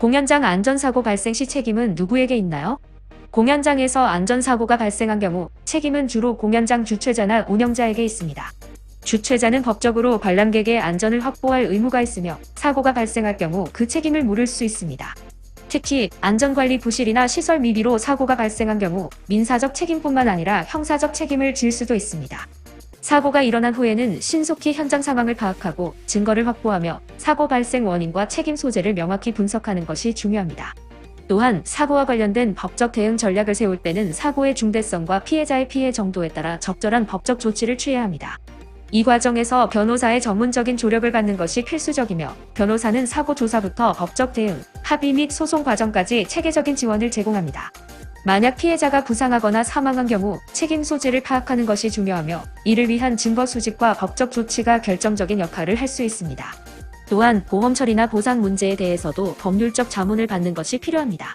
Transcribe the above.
공연장 안전사고 발생 시 책임은 누구에게 있나요? 공연장에서 안전사고가 발생한 경우 책임은 주로 공연장 주최자나 운영자에게 있습니다. 주최자는 법적으로 관람객의 안전을 확보할 의무가 있으며 사고가 발생할 경우 그 책임을 물을 수 있습니다. 특히 안전관리 부실이나 시설 미비로 사고가 발생한 경우 민사적 책임뿐만 아니라 형사적 책임을 질 수도 있습니다. 사고가 일어난 후에는 신속히 현장 상황을 파악하고 증거를 확보하며 사고 발생 원인과 책임 소재를 명확히 분석하는 것이 중요합니다. 또한 사고와 관련된 법적 대응 전략을 세울 때는 사고의 중대성과 피해자의 피해 정도에 따라 적절한 법적 조치를 취해야 합니다. 이 과정에서 변호사의 전문적인 조력을 갖는 것이 필수적이며 변호사는 사고 조사부터 법적 대응, 합의 및 소송 과정까지 체계적인 지원을 제공합니다. 만약 피해자가 부상하거나 사망한 경우 책임 소재를 파악하는 것이 중요하며 이를 위한 증거 수집과 법적 조치가 결정적인 역할을 할 수 있습니다. 또한 보험 처리나 보상 문제에 대해서도 법률적 자문을 받는 것이 필요합니다.